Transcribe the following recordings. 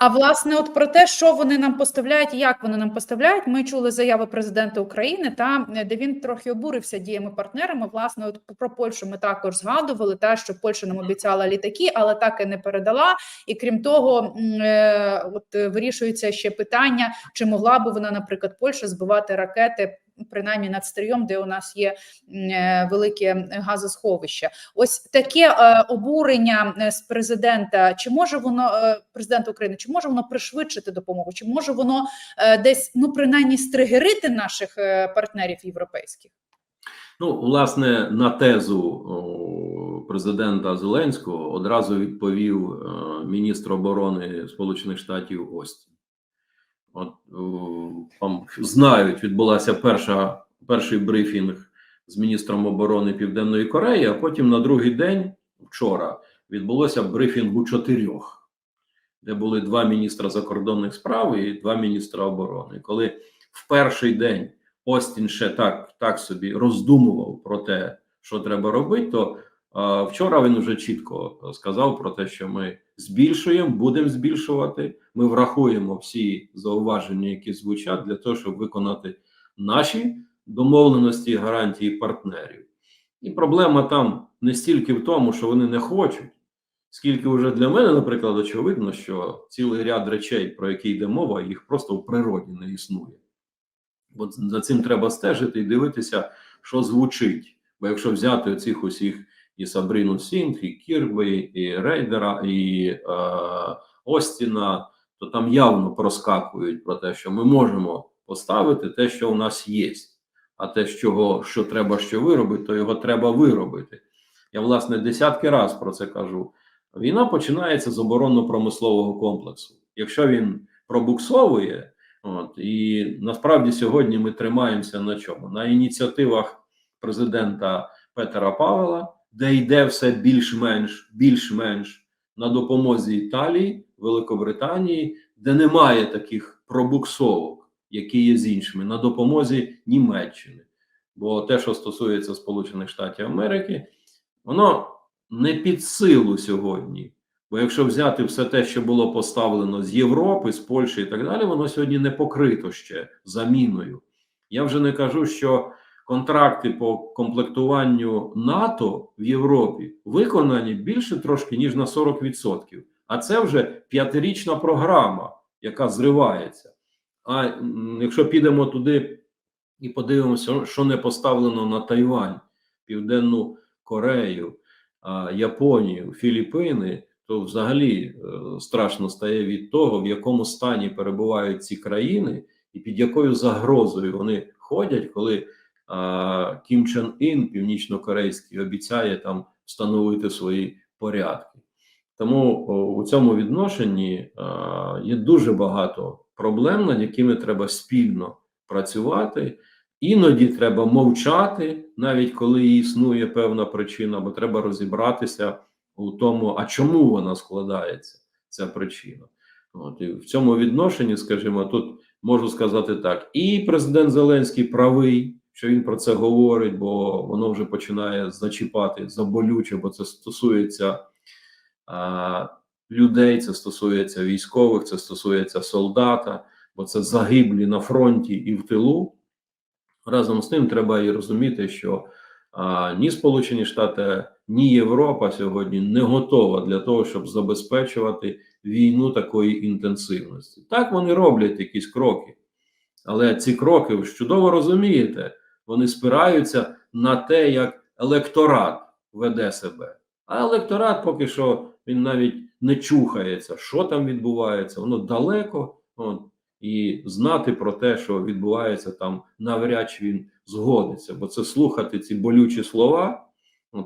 А власне, от про те, що вони нам поставляють, як вони нам поставляють, ми чули заяви президента України, та е, де він трохи обурився діями партнерами. Власне, от про Польщу ми також згадували, та що Польща нам обіцяла літаки, але так і не передала. І крім того, е, от е, вирішується ще питання, чи могла би вона, наприклад, Польща збивати ракети. Принаймні над стрийом, де у нас є е, велике газосховище, ось таке е, обурення е, з президента. Чи може воно президента України? Чи може воно пришвидшити допомогу? Чи може воно десь ну принаймні стригерити наших партнерів європейських? Ну, власне, на тезу президента Зеленського одразу відповів міністр оборони Сполучених Штатів Остін. От там знають, відбулася перша перший брифінг з міністром оборони Південної Кореї, а потім на другий день, вчора, відбулося брифінг у чотирьох, де були два міністра закордонних справ і два міністра оборони. Коли в перший день Остін ще так, так собі роздумував про те, що треба робити, то а, вчора він вже чітко сказав про те, що ми збільшуємо, будемо збільшувати. Ми врахуємо всі зауваження, які звучать, для того, щоб виконати наші домовленості гарантії партнерів. І проблема там не стільки в тому, що вони не хочуть, скільки вже для мене, наприклад, очевидно, що цілий ряд речей, про які йде мова, їх просто в природі не існує. Бо за цим треба стежити і дивитися, що звучить. Бо якщо взяти оцих усіх і Сабріну Сінг, і Кірби, і Рейдера, і е, Остіна, то там явно проскакують про те, що ми можемо поставити те, що у нас є. А те, що, що треба що виробити, то його треба виробити. Я, власне, десятки раз про це кажу. Війна починається з оборонно-промислового комплексу. Якщо він пробуксовує, От і насправді сьогодні ми тримаємося на чому? На ініціативах президента Петера Павела, де йде все більш-менш більш-менш на допомозі Італії, Великобританії, де немає таких пробуксовок, які є з іншими, на допомозі Німеччини. Бо те, що стосується Сполучених Штатів Америки, воно не під силу сьогодні. Бо якщо взяти все те, що було поставлено з Європи, з Польщі і так далі, воно сьогодні не покрито ще заміною. Я вже не кажу, що контракти по комплектуванню НАТО в Європі виконані більше трошки ніж на 40%. А це вже п'ятирічна програма, яка зривається. А якщо підемо туди і подивимося, що не поставлено на Тайвань, Південну Корею, Японію, Філіппіни то взагалі е, страшно стає від того, в якому стані перебувають ці країни, і під якою загрозою вони ходять, коли Кім Чен Ін, північно-корейський, обіцяє там встановити свої порядки. Тому у цьому відношенні є дуже багато проблем, над якими треба спільно працювати. Іноді треба мовчати, навіть коли існує певна причина, бо треба розібратися у тому, а чому вона складається, ця причина. От і в цьому відношенні, скажімо, тут можу сказати так: і президент Зеленський правий, що він про це говорить, бо воно вже починає зачіпати заболюче, бо це стосується а, людей, це стосується військових, це стосується солдата, бо це загиблі на фронті і в тилу. Разом з тим, треба і розуміти, що а, ні Сполучені Штати, ні Європа сьогодні не готова для того, щоб забезпечувати війну такої інтенсивності. Так вони роблять якісь кроки, але ці кроки, ви ж чудово розумієте, вони спираються на те, як електорат веде себе. А електорат поки що він навіть не чухається, що там відбувається, воно далеко. От, і знати про те, що відбувається там, навряд чи він згодиться, бо це слухати ці болючі слова,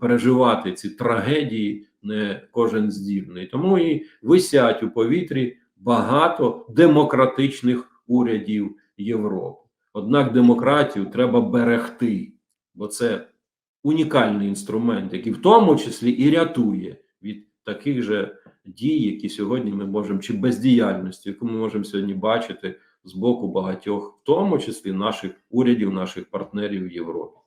переживати ці трагедії не кожен здібний. Тому і висять у повітрі багато демократичних урядів Європи. Однак демократію треба берегти, бо це унікальний інструмент, який в тому числі і рятує від таких же дій, які сьогодні ми можемо, чи бездіяльності, яку ми можемо сьогодні бачити з боку багатьох, в тому числі наших урядів, наших партнерів в Європі.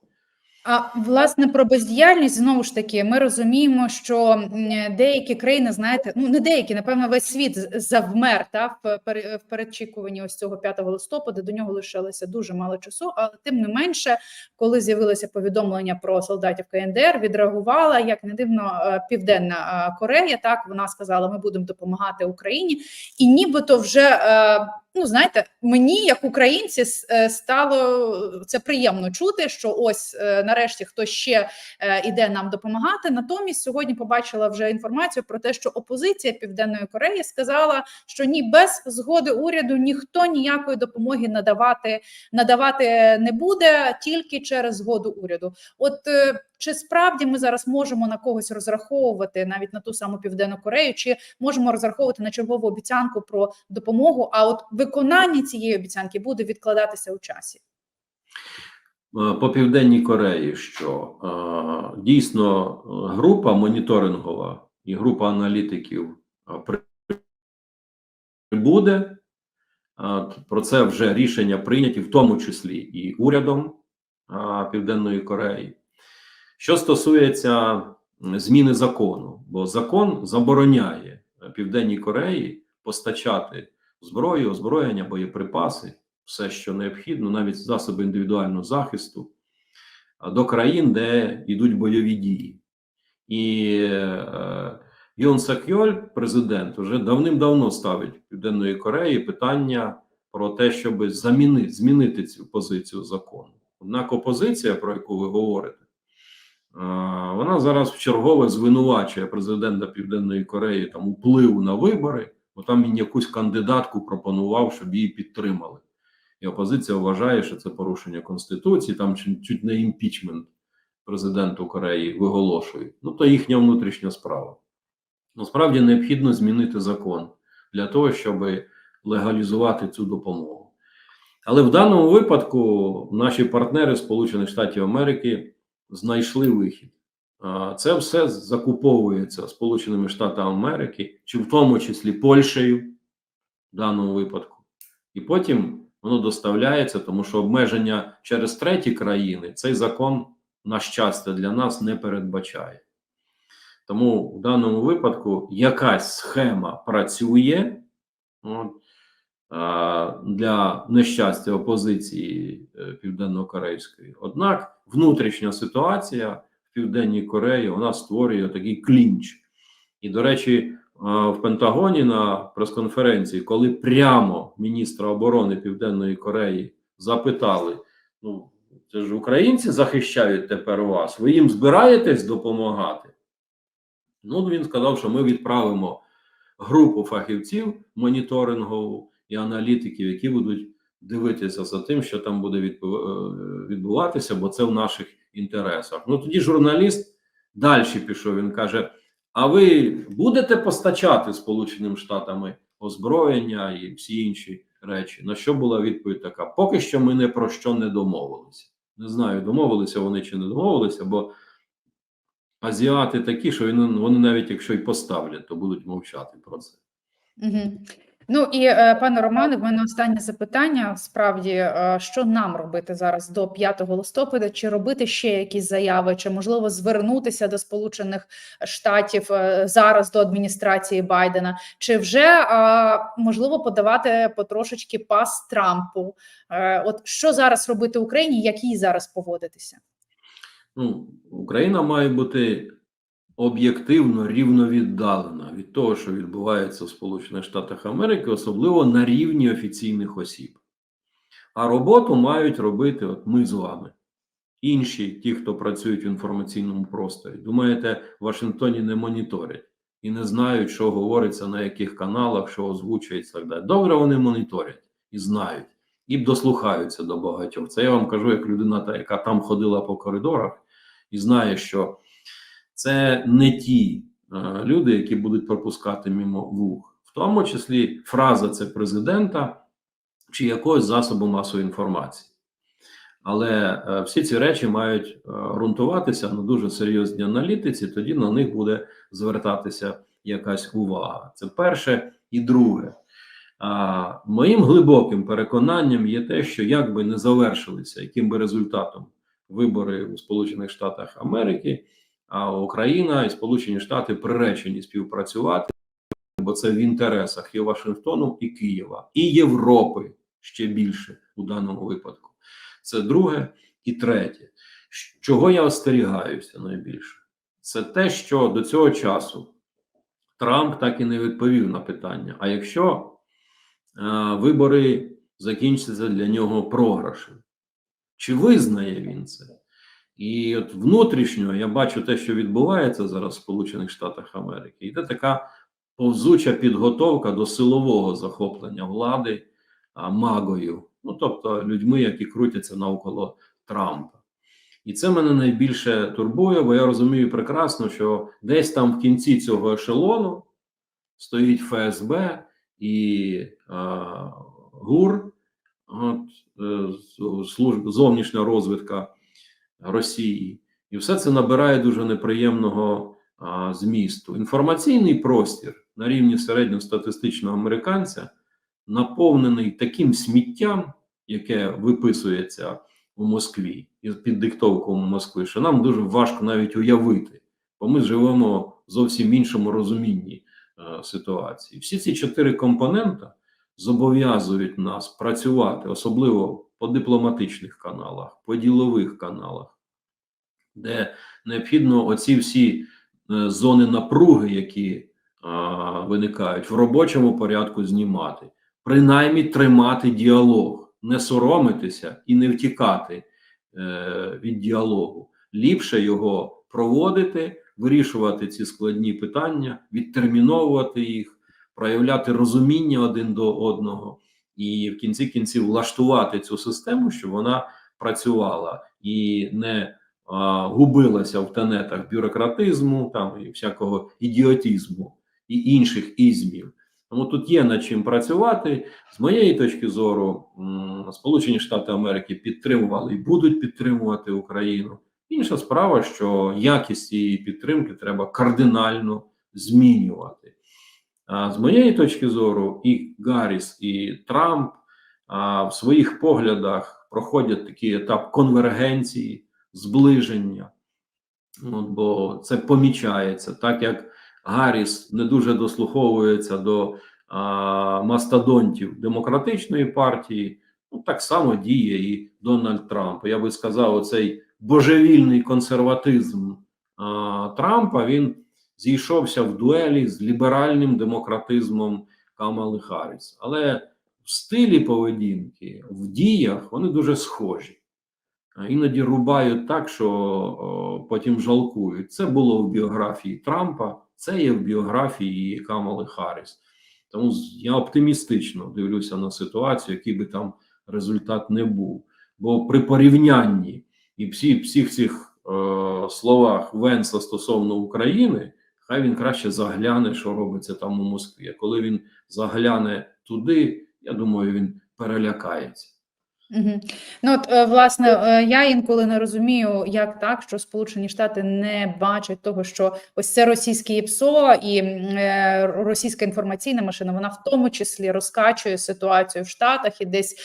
А власне про бездіяльність знову ж таки, ми розуміємо, що деякі країни, знаєте, ну не деякі, напевно, весь світ завмер та в пере- в передчікуванні ось цього 5 листопада. До нього лишилося дуже мало часу. Але тим не менше, коли з'явилося повідомлення про солдатів КНДР, відреагувала як не дивно е, Південна е, Корея. Так вона сказала, ми будемо допомагати Україні, і нібито вже. Ну, знаєте, мені як українці е, стало це приємно чути, що ось е, нарешті хтось ще е, іде нам допомагати. Натомість сьогодні побачила вже інформацію про те, що опозиція Південної Кореї сказала, що ні без згоди уряду ніхто ніякої допомоги надавати надавати не буде тільки через згоду уряду. От чи справді ми зараз можемо на когось розраховувати навіть на ту саму Південну Корею, чи можемо розраховувати на чергову обіцянку про допомогу? А от виконання цієї обіцянки буде відкладатися у часі. Е, по південній Кореї, що е, дійсно е, група моніторингова і група аналітиків прибуде. Про це вже рішення прийняті, в тому числі і урядом Південної Кореї. Що стосується зміни закону, бо закон забороняє е, Південній Кореї постачати зброю, озброєння, боєприпаси, все, що необхідно, навіть засоби індивідуального захисту до країн, де йдуть бойові дії. І е, Юн Сакьоль, президент, вже давним-давно ставить Південної Кореї питання про те, щоб замінити, змінити цю позицію закону. Однак опозиція, про яку ви говорите, вона зараз вчергове звинувачує президента Південної Кореї там впливу на вибори, бо там він якусь кандидатку пропонував, щоб її підтримали. І опозиція вважає, що це порушення конституції, там чуть не імпічмент президенту Кореї виголошують. Ну то їхня внутрішня справа. Насправді необхідно змінити закон для того, щоб легалізувати цю допомогу. Але в даному випадку наші партнери Сполучених Штатів Америки знайшли вихід. Це все закуповується Сполученими Штатами Америки, чи в тому числі Польщею в даному випадку. І потім воно доставляється, тому що обмеження через треті країни цей закон, на щастя, для нас не передбачає. Тому в даному випадку якась схема працює от, для нещастя опозиції е, південно-корейської. Однак внутрішня ситуація в Південній Кореї вона створює такий клінч. І, до речі, в Пентагоні на прес-конференції, коли прямо міністра оборони Південної Кореї запитали: ну, це ж українці захищають тепер вас, ви їм збираєтесь допомагати? Ну, він сказав, що ми відправимо групу фахівців моніторингову і аналітиків, які будуть дивитися за тим, що там буде е, відбуватися, бо це в наших інтересах. Ну тоді журналіст далі пішов. Він каже: А ви будете постачати Сполученим Штатами озброєння і всі інші речі? На що була відповідь така? Поки що ми не про що не домовилися. Не знаю, домовилися вони чи не домовилися, бо азіати такі, що вони, навіть якщо й поставлять, то будуть мовчати про це. Угу. Ну і е, пане Романе, в мене останнє запитання. Справді, е, що нам робити зараз до 5 листопада? Чи робити ще якісь заяви, чи можливо звернутися до Сполучених Штатів е, зараз до адміністрації Байдена, чи вже можливо подавати потрошечки пас Трампу? От що зараз робити Україні, як їй зараз поводитися? Ну, Україна має бути об'єктивно рівновіддалена від того, що відбувається в Сполучених Штатах Америки, особливо на рівні офіційних осіб. А роботу мають робити от ми з вами, інші, ті, хто працюють в інформаційному просторі. Думаєте, в Вашингтоні не моніторять і не знають, що говориться на яких каналах, що озвучується так далі. Добре, вони моніторять і знають, і дослухаються до багатьох. Це я вам кажу, як людина, яка там ходила по коридорах і знає, що це не ті е, люди, які будуть пропускати мимо вух, в тому числі фраза це президента чи якогось засобу масової інформації. Але е, всі ці речі мають е, ґрунтуватися на дуже серйозній аналітиці, тоді на них буде звертатися якась увага. Це перше і друге. А, моїм глибоким переконанням є те, що як би не завершилися, яким би результатом вибори у Сполучених Штатах Америки, а Україна і Сполучені Штати приречені співпрацювати, бо це в інтересах і Вашингтону, і Києва, і Європи ще більше у даному випадку. Це друге і третє. Чого я остерігаюся найбільше? Це те, що до цього часу Трамп так і не відповів на питання: а якщо е, вибори закінчаться для нього програшем, чи визнає він це? І от внутрішньо я бачу те, що відбувається зараз в Сполучених Штатах Америки. Йде така повзуча підготовка до силового захоплення влади магою, ну тобто людьми, які крутяться навколо Трампа. І це мене найбільше турбує, бо я розумію прекрасно, що десь там в кінці цього ешелону стоїть ФСБ і а, ГУР, от, е, служб, зовнішня розвідка Росії, і все це набирає дуже неприємного а, змісту. Інформаційний простір на рівні середньостатистичного американця наповнений таким сміттям, яке виписується у Москві і під диктовком Москви, що нам дуже важко навіть уявити, бо ми живемо в зовсім іншому розумінні е, ситуації. Всі ці чотири компонента зобов'язують нас працювати, особливо по дипломатичних каналах, по ділових каналах, де необхідно оці всі е, зони напруги, які а, виникають в робочому порядку, знімати, принаймні тримати діалог, не соромитися і не втікати е, від діалогу. Ліпше його проводити, вирішувати ці складні питання, відтерміновувати їх, проявляти розуміння один до одного, і в кінці кінців влаштувати цю систему, щоб вона працювала і не а, губилася в тенетах бюрократизму, там і всякого ідіотізму і інших ізмів. Тому тут є над чим працювати. З моєї точки зору, Сполучені Штати Америки підтримували і будуть підтримувати Україну. Інша справа, що якість цієї підтримки треба кардинально змінювати. З моєї точки зору, і Гарріс, і Трамп в своїх поглядах проходять такий етап конвергенції, зближення. От, бо це помічається, так як Гарріс не дуже дослуховується до а, мастодонтів демократичної партії, ну так само діє і Дональд Трамп. Я би сказав, оцей божевільний консерватизм а, Трампа він зійшовся в дуелі з ліберальним демократизмом Камали Харріс. Але в стилі поведінки, в діях вони дуже схожі. Іноді рубають так, що потім жалкують. Це було в біографії Трампа, це є в біографії Камали Харріс. Тому я оптимістично дивлюся на ситуацію, який би там результат не був. Бо при порівнянні і всі, всіх цих е, словах Венса стосовно України, хай він краще загляне, що робиться там у Москві. А коли він загляне туди, я думаю, він перелякається. Угу. Ну от е, власне, е, я інколи не розумію, як так, що Сполучені Штати не бачать того, що ось це російське ІПСО і е, російська інформаційна машина, вона в тому числі розкачує ситуацію в Штатах і десь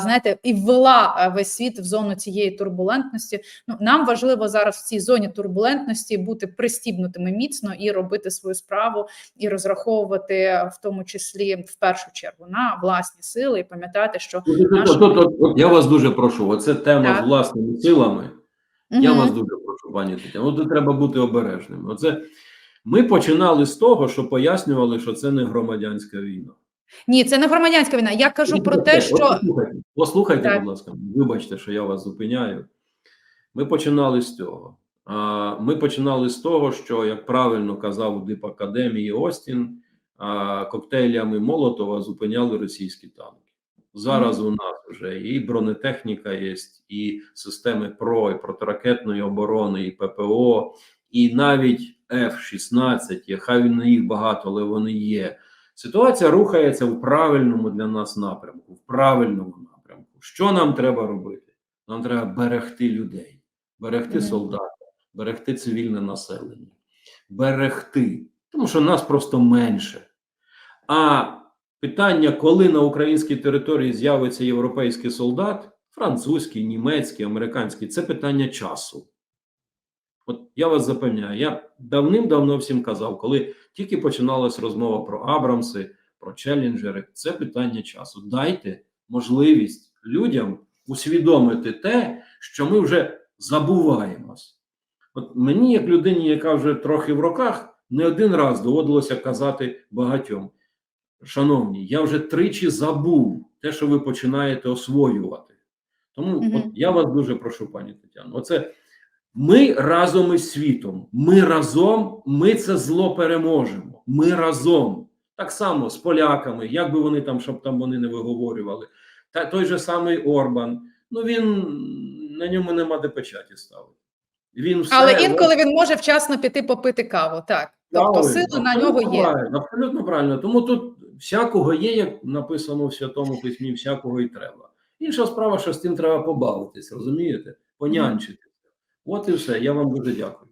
знаєте, і ввела весь світ в зону цієї турбулентності. Ну нам важливо зараз в цій зоні турбулентності бути пристібнутими міцно і робити свою справу, і розраховувати в тому числі в першу чергу на власні сили, і пам'ятати, що от, Наш- от, от, от, от я вас дуже прошу. Оце тема Так. з власними силами. Я вас дуже прошу, пані Тетяно. Ну, тут треба бути обережними. Оце ми починали з того, що пояснювали, що це не громадянська війна. Ні, це не громадянська війна. Я кажу про От те, що послухайте, послухайте, Так. будь ласка, вибачте, що я вас зупиняю. Ми починали з цього. Ми починали з того, що, як правильно казав дип академії Остін, коктейлями Молотова зупиняли російські танки. Зараз у нас вже і бронетехніка є, і системи ПРО, і протиракетної оборони, і ППО, і навіть F-16, є, хай не їх багато, але вони є. Ситуація рухається в правильному для нас напрямку. В правильному напрямку. Що нам треба робити? Нам треба берегти людей, берегти солдата, берегти цивільне населення, берегти, тому що нас просто менше. А питання, коли на українській території з'явиться європейський солдат, французький, німецький, американський це питання часу. От я вас запевняю, я давним-давно всім казав, коли тільки починалась розмова про Абрамси, про челленджери, це питання часу. Дайте можливість людям усвідомити те, що ми вже забуваємось. От мені, як людині, яка вже трохи в роках, не один раз доводилося казати багатьом. Шановні, я вже тричі забув те, що ви починаєте освоювати. Тому Мгм. от я вас дуже прошу, пані Тетяно. Оце ми разом із світом. Ми разом, ми це зло переможемо. Ми разом. Так само з поляками, як би вони там, щоб там вони не виговорювали. Та той же самий Орбан. Ну він на ньому нема де печаті ставити. Він все, Але інколи він може вчасно піти попити каву. Так, тобто сили на нього є. Правильно, абсолютно правильно. Тому тут всякого є, як написано в Святому Письмі, всякого і треба. Інша справа, що з тим треба побавитись, розумієте? Понянчити. От і все. Я вам дуже дякую.